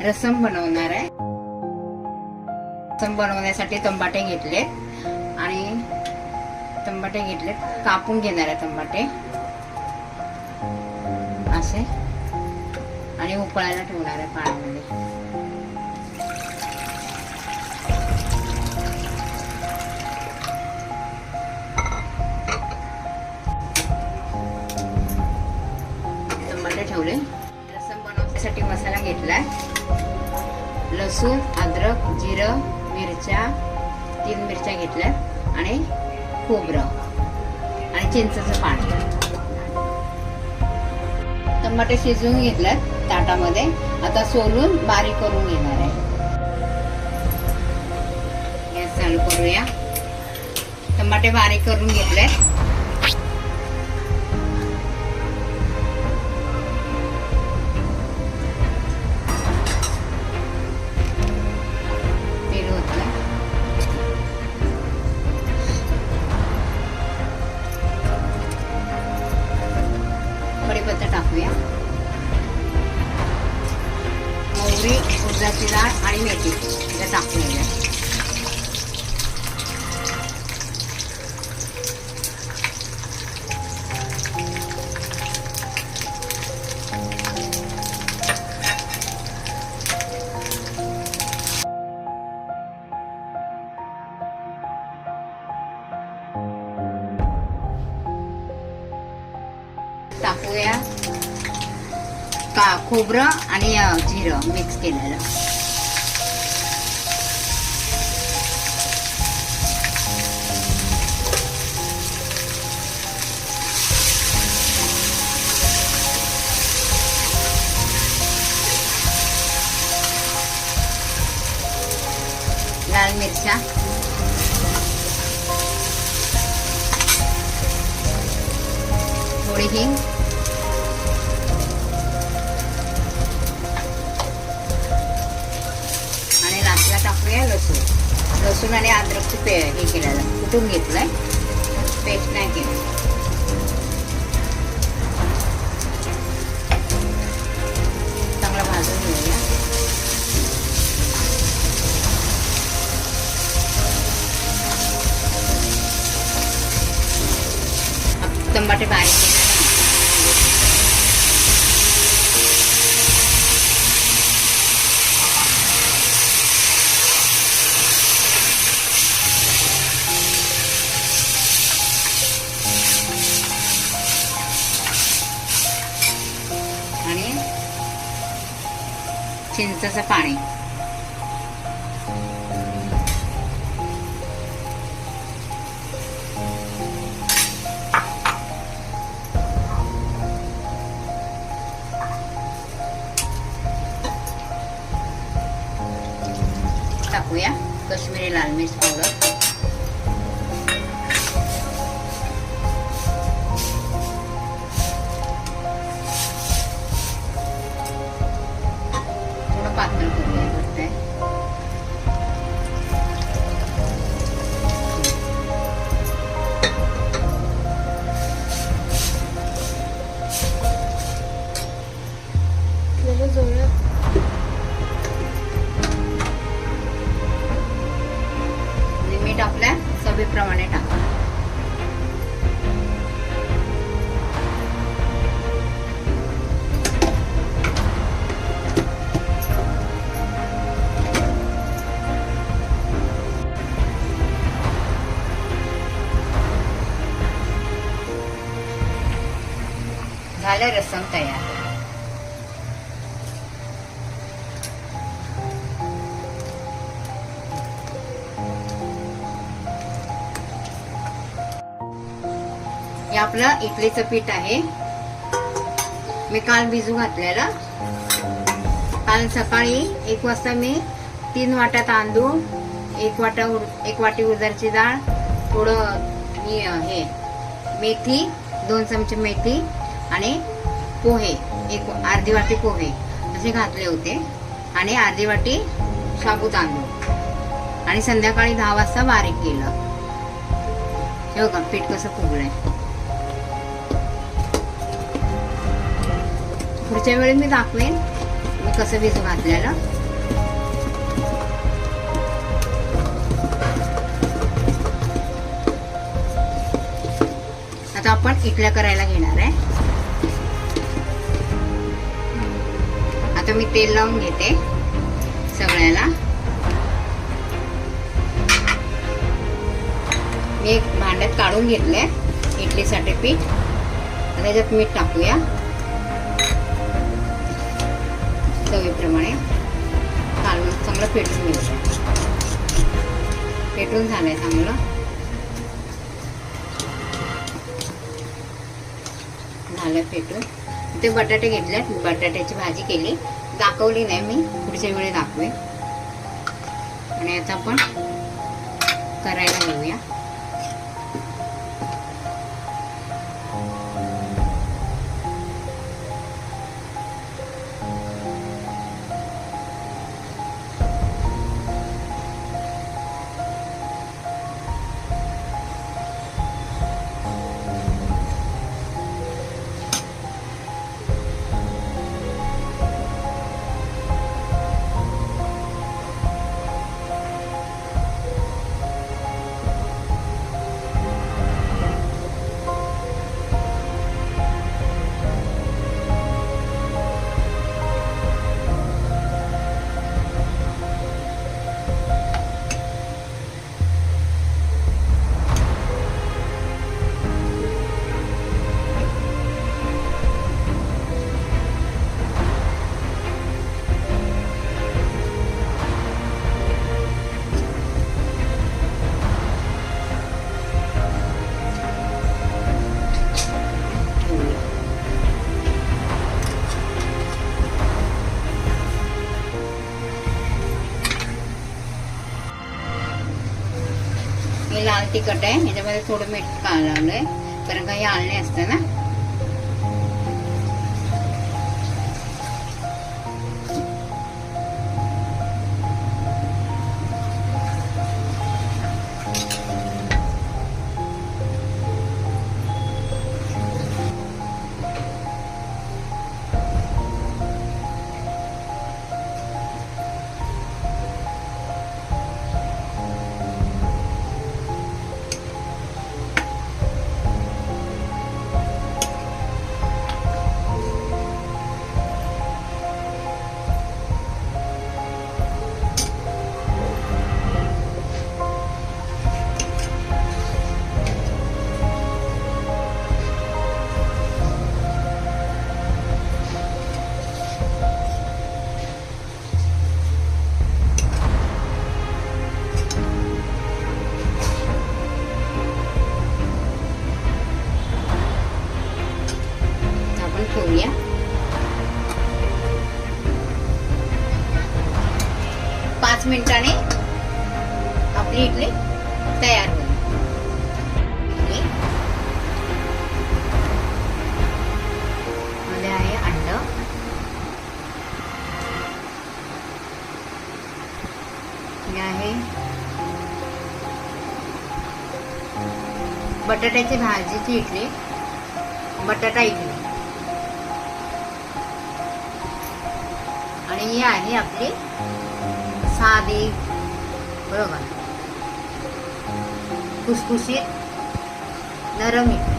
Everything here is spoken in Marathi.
रसम बनवणार आहे. रसम बनवण्यासाठी तंबाटे घेतले. आणि तंबाटे घेतले. कापून घेणार आहे तंबाटे. असे. आणि उकळायला ठेवणार आहे पाण्यामध्ये. जिरं मिरच्या तीन मिरच्या घेतल्या आणि खोबरं आणि चिंचेचं पाणी टमाटे शिजवून घेतल्यात ताटामध्ये. आता सोलून बारीक करून घेणार आहे. गॅस चालू करूया. टमाटे बारीक करून घेतलेत. मोहरी उडदाची डाळ आणि मेथी. या टाकून घ्या का खोबरं आणि अ, जिरं मिक्स केलेलं लाल मिरच्या थोडी हिंग। टाकूया लसूण. लसूण आणि अद्रकचं पे हे केलेलं. कुटून घेतलंय? पेस्ट नाही केलं. चांगला भाजून घेऊया. टमाटे बारीक चिंचेचं पाणी टाकूया झालं रसम तयार हे आपलं इडलीचं पीठ आहे. मी काल भिजू घातलेलं. काल सकाळी एक वाजता मी तीन वाट्या तांदूळ एक वाटा एक वाटी उडदाची डाळ थोडं मी हे मेथी दोन चमचे मेथी आणि पोहे एक अर्धी वाटी पोहे असे घातले होते आणि अर्धी वाटी शाबू तांदूळ. आणि संध्याकाळी दहा वाजता बारीक केलं. हे बघा पीठ कसं फुगलंय. पुढच्या वेळी मी दाखवेन मी कसं भिजू घातलेलं. आता आपण इटल्या करायला घेणार आहे. आता मी तेल लावून घेते सगळ्याला. मी एक भांड्यात काढून घेतलंय इडलीसाठी पीठ. त्याच्यात मीठ टाकूया. चवीप्रमाणे. काढून चांगलं पेटून घेऊ. पेटून झालंय चांगलं. झालं पेटून. ते बटाटे घेतले बटाट्याची भाजी केली. दाखवली नाही मी. पुढच्या वेळी दाखवे आणि आता आपण करायला घेऊया हे लाल तिखट आहे ह्याच्यामध्ये थोडं मीठ का लावलंय कारण काही आळणे असतं ना आपली इडली तयार होईल आहे अंड हे आहे बटाट्याची भाजीची इडली बटाटा इडली आणि ही आहे आपली साधी बरोबर kuskusit, laramit.